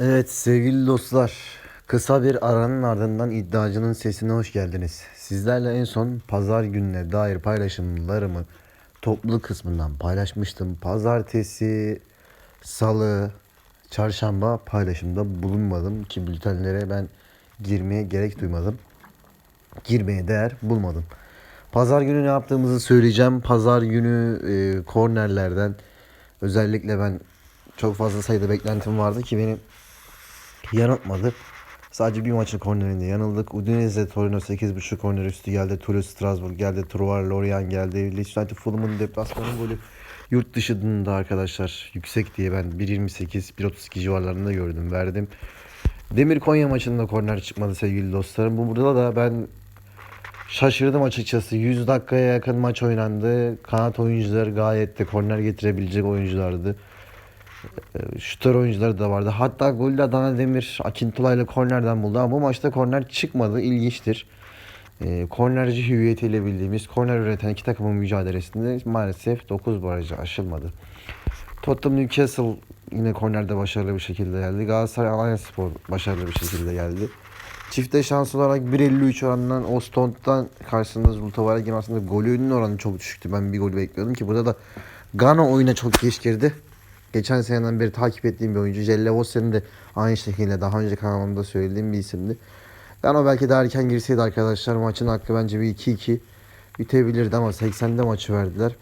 Evet sevgili dostlar, kısa bir aranın ardından iddiacının sesine hoş geldiniz. Sizlerle en son pazar gününe dair paylaşımlarımı toplu kısmından paylaşmıştım. Pazartesi, salı, çarşamba paylaşımda bulunmadım ki bültenlere ben girmeye gerek duymadım. Girmeye değer bulmadım. Pazar günü ne yaptığımızı söyleyeceğim. Pazar günü e, kornerlerden özellikle ben çok fazla sayıda beklentim vardı ki benim yanıltmadı. Sadece bir maçın kornerinde yanıldık. Udinese Torino 8.5 korner üstü geldi. Toulouse Strasbourg geldi. Truvar Lorient geldi. Leeds United Fulham'ın deplasmanı golü yurt dışında arkadaşlar yüksek diye ben 1.28 1.32 civarlarında gördüm verdim. Demir Konya maçında korner çıkmadı sevgili dostlarım. Bu burada da ben şaşırdım açıkçası. 100 dakikaya yakın maç oynandı. Kanat oyuncuları gayet de korner getirebilecek oyunculardı. E, Şutör oyuncuları da vardı. Hatta golü de Adana Demir Akintula ile kornerden buldu ama bu maçta korner çıkmadı. İlginçtir. E, kornerci hüviyetiyle bildiğimiz korner üreten iki takımın mücadelesinde maalesef 9 barajı aşılmadı. Tottenham Newcastle yine kornerde başarılı bir şekilde geldi. Galatasaray Alanyaspor başarılı bir şekilde geldi. Çifte şans olarak 1.53 oranından Ostond'dan karşısında Zulutavara gibi aslında golünün oranı çok düşüktü. Ben bir gol bekliyordum ki burada da Gana oyuna çok geç girdi. Geçen seneden beri takip ettiğim bir oyuncu. Celle Vossen'in de aynı şekilde daha önce kanalımda söylediğim bir isimdi. Gana belki daha erken girseydi arkadaşlar maçın hakkı bence bir 2-2 bitebilirdi ama 80'de maçı verdiler.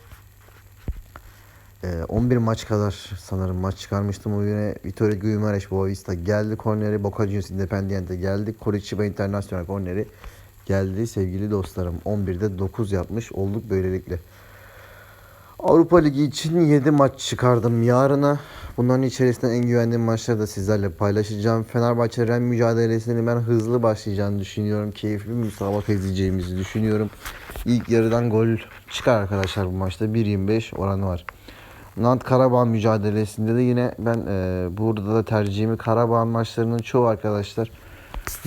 Ee, 11 maç kadar sanırım maç çıkarmıştım o güne. Vitória Guimarães Boavista geldi korneri. Boca Juniors Independiente geldi. Coritiba International korneri geldi sevgili dostlarım. 11'de 9 yapmış olduk böylelikle. Avrupa Ligi için 7 maç çıkardım yarına. Bunların içerisinde en güvendiğim maçları da sizlerle paylaşacağım. Fenerbahçe Ren mücadelesini ben hızlı başlayacağını düşünüyorum. Keyifli bir müsabaka izleyeceğimizi düşünüyorum. İlk yarıdan gol çıkar arkadaşlar bu maçta. 1.25 oranı var. Nant Karabağ mücadelesinde de yine ben e, burada da tercihimi Karabağ maçlarının çoğu arkadaşlar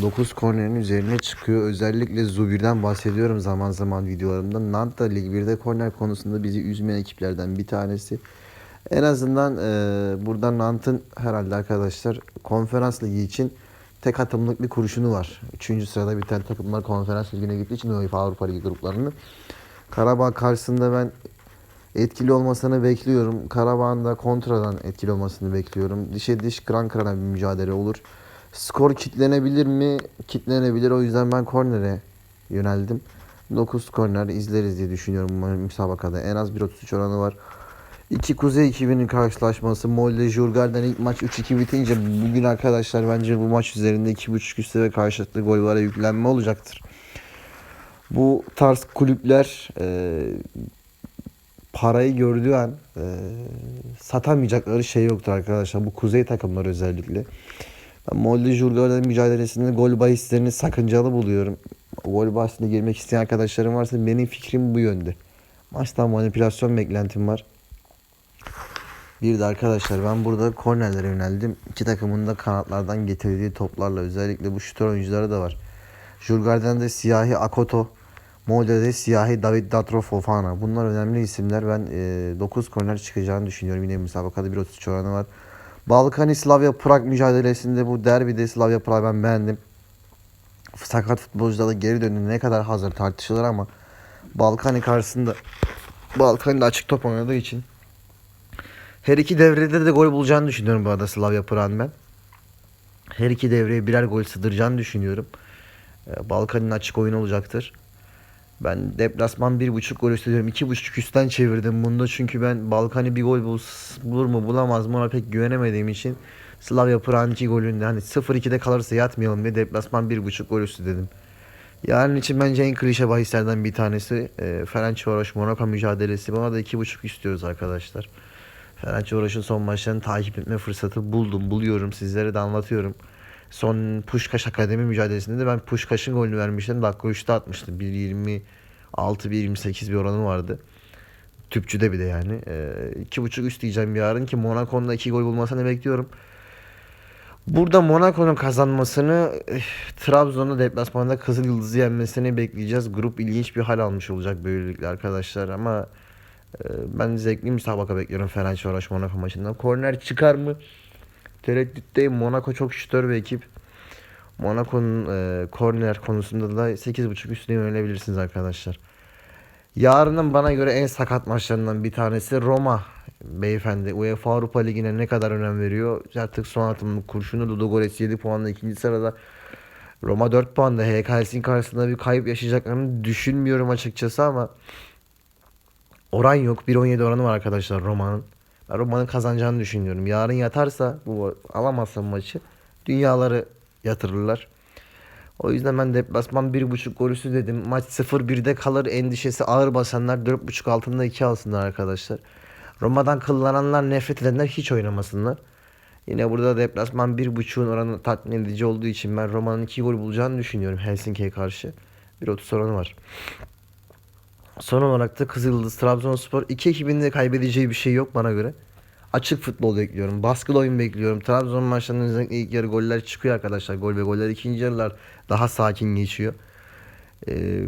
9 kornerin üzerine çıkıyor. Özellikle Zubir'den bahsediyorum zaman zaman videolarımda. Nant da Lig 1'de korner konusunda bizi üzmeyen ekiplerden bir tanesi. En azından e, burada Nant'ın herhalde arkadaşlar konferans ligi için tek atımlık bir kurşunu var. Üçüncü sırada biten takımlar konferans ligine gittiği için UEFA Avrupa Ligi gruplarını. Karabağ karşısında ben etkili olmasını bekliyorum. Karabağ'ın da kontradan etkili olmasını bekliyorum. Dişe diş kıran kırana bir mücadele olur. Skor kitlenebilir mi? Kitlenebilir. O yüzden ben kornere yöneldim. 9 korner izleriz diye düşünüyorum müsabakada. En az 1.33 oranı var. İki Kuzey ekibinin karşılaşması. Molde Jurgar'dan ilk maç 3-2 bitince bugün arkadaşlar bence bu maç üzerinde 2.5 üstü ve karşılıklı gol vara yüklenme olacaktır. Bu tarz kulüpler e, parayı gördüğü an e, satamayacakları şey yoktur arkadaşlar. Bu kuzey takımları özellikle. Ben Molde Jurgar'dan mücadelesinde gol bahislerini sakıncalı buluyorum. Gol bahisine girmek isteyen arkadaşlarım varsa benim fikrim bu yönde. Maçtan manipülasyon beklentim var. Bir de arkadaşlar ben burada kornerlere yöneldim. İki takımın da kanatlardan getirdiği toplarla özellikle bu şutör oyuncuları da var. Jurgar'dan da siyahi Akoto, Molde'de siyahi David Datro Fofana. Bunlar önemli isimler. Ben e, 9 korner çıkacağını düşünüyorum. Yine müsabakada 1.33 oranı var. Balkani Slavia Prag mücadelesinde bu derbide Slavia Prag ben beğendim. Sakat futbolcular da geri döndü. Ne kadar hazır tartışılır ama Balkani karşısında Balkani açık top oynadığı için her iki devrede de gol bulacağını düşünüyorum bu arada Slavia Prag'ın ben. Her iki devreye birer gol sığdıracağını düşünüyorum. Ee, Balkan'ın açık oyun olacaktır. Ben deplasman 1.5 gol istiyorum. 2.5 üstten çevirdim bunda çünkü ben Balkan'ı bir gol bul, bulur mu bulamaz mı ona pek güvenemediğim için Slavia Prag'ın 2 golünde hani 0-2'de kalırsa yatmayalım diye deplasman 1.5 gol üstü dedim. Yarın için bence en klişe bahislerden bir tanesi e, Ferencvaros Monaco mücadelesi. Buna da 2.5 istiyoruz arkadaşlar. Ferencvaros'un son maçlarını takip etme fırsatı buldum. Buluyorum sizlere de anlatıyorum. Son Puşkaş Akademi mücadelesinde de ben Puşkaş'ın golünü vermiştim. Dakika 3'te atmıştım. 1.26 1.28 bir oranı vardı. Tüpçüde bir de yani. Ee, iki buçuk üst diyeceğim yarın ki Monaco'nun da iki gol bulmasını bekliyorum. Burada Monaco'nun kazanmasını eh, Trabzon'da deplasmanda Kızıl Yıldız'ı yenmesini bekleyeceğiz. Grup ilginç bir hal almış olacak böylelikle arkadaşlar ama e, ben zevkli müsabaka bekliyorum Fenerbahçe Monaco maçından. Korner çıkar mı? Tereddütteyim. Monaco çok şütör bir ekip. Monaco'nun e, korner konusunda da 8.5 üstüne yönelebilirsiniz arkadaşlar. Yarının bana göre en sakat maçlarından bir tanesi Roma beyefendi. UEFA Avrupa Ligi'ne ne kadar önem veriyor? Artık son atımlık kurşunu Ludogorets 7 puanla ikinci sırada. Roma 4 puanda. HK Helsinki karşısında bir kayıp yaşayacaklarını düşünmüyorum açıkçası ama oran yok. 1.17 oranı var arkadaşlar Roma'nın. Roma'nın kazanacağını düşünüyorum. Yarın yatarsa bu alamazsa maçı dünyaları yatırırlar. O yüzden ben deplasman 1.5 gol üstü dedim. Maç 0-1'de kalır endişesi ağır basanlar 4.5 altında 2 alsınlar arkadaşlar. Roma'dan kıllananlar nefret edenler hiç oynamasınlar. Yine burada deplasman 1.5'un oranı tatmin edici olduğu için ben Roma'nın 2 gol bulacağını düşünüyorum Helsinki'ye karşı. 1.30 oranı var. Son olarak da Kızıldız Trabzonspor. iki ekibin de kaybedeceği bir şey yok bana göre. Açık futbol bekliyorum. Baskılı oyun bekliyorum. Trabzon maçlarının özellikle ilk yarı goller çıkıyor arkadaşlar. Gol ve goller ikinci yarılar daha sakin geçiyor. Ee,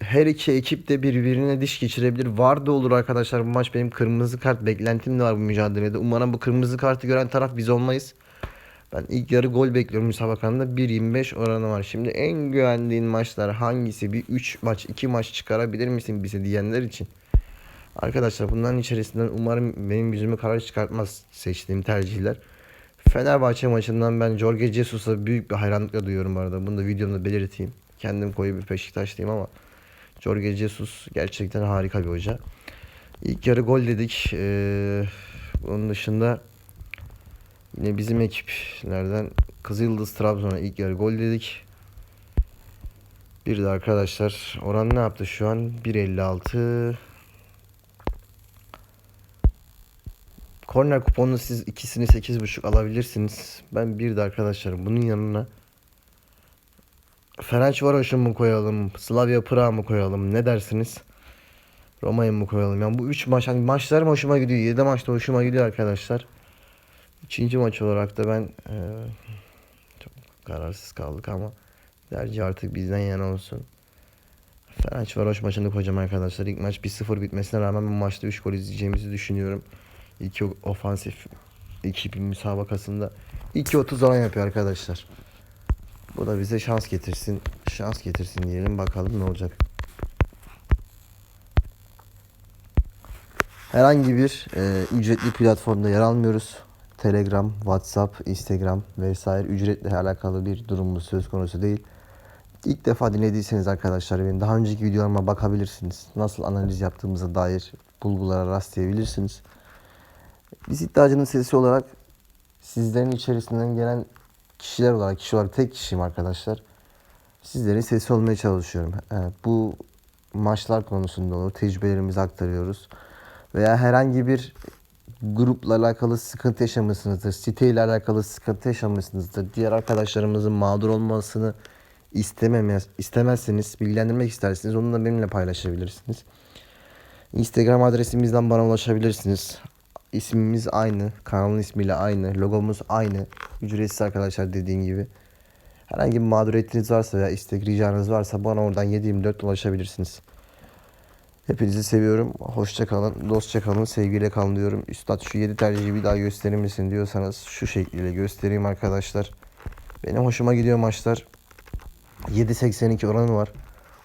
her iki ekip de birbirine diş geçirebilir. Var da olur arkadaşlar bu maç benim kırmızı kart beklentim de var bu mücadelede. Umarım bu kırmızı kartı gören taraf biz olmayız. Ben ilk yarı gol bekliyorum müsabakanın da 1.25 oranı var. Şimdi en güvendiğin maçlar hangisi? Bir 3 maç 2 maç çıkarabilir misin bize diyenler için. Arkadaşlar bunların içerisinden umarım benim yüzümü karar çıkartmaz seçtiğim tercihler. Fenerbahçe maçından ben Jorge Jesus'a büyük bir hayranlıkla duyuyorum bu arada. Bunu da videomda belirteyim. Kendim koyu bir Beşiktaşlıyım ama Jorge Jesus gerçekten harika bir hoca. İlk yarı gol dedik. Ee, onun dışında yine bizim ekiplerden Kızıldız Trabzon'a ilk yarı gol dedik. Bir de arkadaşlar oran ne yaptı şu an? 1.56 Korner kuponunu siz ikisini 8.5 alabilirsiniz. Ben bir de arkadaşlar bunun yanına Ferencvaros'u mu koyalım? Slavia Prag'a mı koyalım? Ne dersiniz? Roma'yı mı koyalım? Yani bu 3 maç hani maçlarım hoşuma gidiyor. 7 maçta hoşuma gidiyor arkadaşlar. İkinci maç olarak da ben e, çok kararsız kaldık ama tercih artık bizden yana olsun. Ferencvaros maçını koyacağım arkadaşlar. İlk maç 1-0 bitmesine rağmen bu maçta 3 gol izleyeceğimizi düşünüyorum. İki ofansif ekibin müsabakasında 2.30 oran yapıyor arkadaşlar. Bu da bize şans getirsin. Şans getirsin diyelim bakalım ne olacak. Herhangi bir e, ücretli platformda yer almıyoruz. Telegram, WhatsApp, Instagram vesaire ücretle alakalı bir durumumuz söz konusu değil. İlk defa dinlediyseniz arkadaşlar benim daha önceki videolarıma bakabilirsiniz. Nasıl analiz yaptığımıza dair bulgulara rastlayabilirsiniz. Biz iddiacının sesi olarak sizlerin içerisinden gelen kişiler olarak, kişi olarak tek kişiyim arkadaşlar. Sizlerin sesi olmaya çalışıyorum. Evet, bu maçlar konusunda olur. Tecrübelerimizi aktarıyoruz. Veya herhangi bir grupla alakalı sıkıntı yaşamışsınızdır. Siteyle alakalı sıkıntı yaşamışsınızdır. Diğer arkadaşlarımızın mağdur olmasını istememez, istemezseniz, bilgilendirmek isterseniz onu da benimle paylaşabilirsiniz. Instagram adresimizden bana ulaşabilirsiniz. İsmimiz aynı. Kanalın ismiyle aynı. Logomuz aynı. Ücretsiz arkadaşlar dediğim gibi. Herhangi bir mağduriyetiniz varsa veya istek ricanız varsa bana oradan 724 ulaşabilirsiniz. Hepinizi seviyorum. Hoşça kalın, dostça kalın, sevgiyle kalın diyorum. Üstad şu 7 tercihi bir daha gösterir misin diyorsanız şu şekliyle göstereyim arkadaşlar. Benim hoşuma gidiyor maçlar. 7.82 oranı var.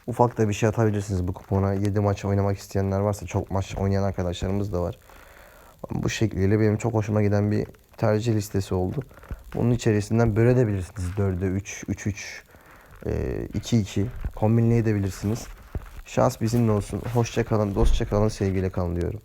Ufak da bir şey atabilirsiniz bu kupona. 7 maç oynamak isteyenler varsa çok maç oynayan arkadaşlarımız da var. Bu şekliyle benim çok hoşuma giden bir tercih listesi oldu. Bunun içerisinden bölebilirsiniz. 4'e 3, 3 3, 2 2 kombinleyebilirsiniz. Şans bizimle olsun. Hoşça kalın, dostça kalın, sevgiyle kalın diyorum.